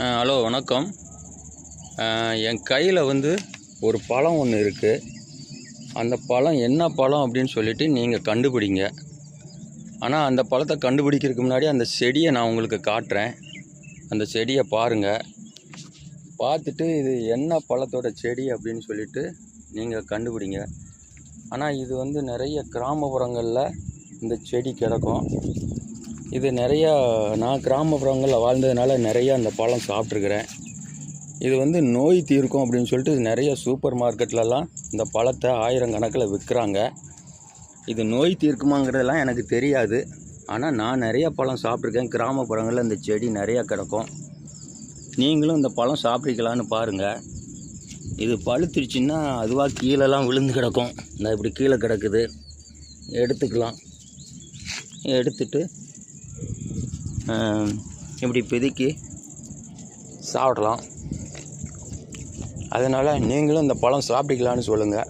Hello வணக்கம். என் கையில் வந்து ஒரு பழம் ஒன்று இருக்குது அந்த பழம் என்ன பழம் அப்படின்னு சொல்லிட்டு நீங்கள் கண்டுபிடிங்க. ஆனால் அந்த பழத்தை கண்டுபிடிக்கிறதுக்கு முன்னாடி அந்த செடியை நான் உங்களுக்கு காட்டுறேன். அந்த செடியை பாருங்கள் பார்த்துட்டு இது என்ன பழத்தோட செடி அப்படின்னு சொல்லிட்டு நீங்கள் கண்டுபிடிங்க. ஆனால் இது வந்து நிறைய கிராமப்புறங்களில் இந்த செடி கிடக்கும். இது நிறையா நான் கிராமப்புறங்களில் வாழ்ந்ததுனால நிறையா அந்த பழம் சாப்பிட்ருக்குறேன் இது வந்து நோய் தீர்க்கும் அப்படின்னு சொல்லிட்டு நிறைய சூப்பர் மார்க்கெட்லலாம் இந்த பழத்தை ஆயிரக்கணக்கில் விற்கிறாங்க. இது நோய் தீர்க்குமாங்கிறதெல்லாம் எனக்கு தெரியாது. ஆனால் நான் நிறைய பழம் சாப்பிட்ருக்கேன் கிராமப்புறங்களில் இந்த செடி நிறையா கிடக்கும். நீங்களும் இந்த பழம் சாப்பிட்றீங்களான்னு பாருங்கள் இது பழுத்துருச்சுன்னா அதுவாக கீழெல்லாம் விழுந்து கிடக்கும். இந்த இப்படி கீழே கிடக்குது. எடுத்துக்கலாம். எடுத்துட்டு இப்படி பிதுக்கி சாப்பிடலாம். அதனால் நீங்களும் இந்த பழம் சாப்பிட்டுக்கலான்னு சொல்லுங்கள்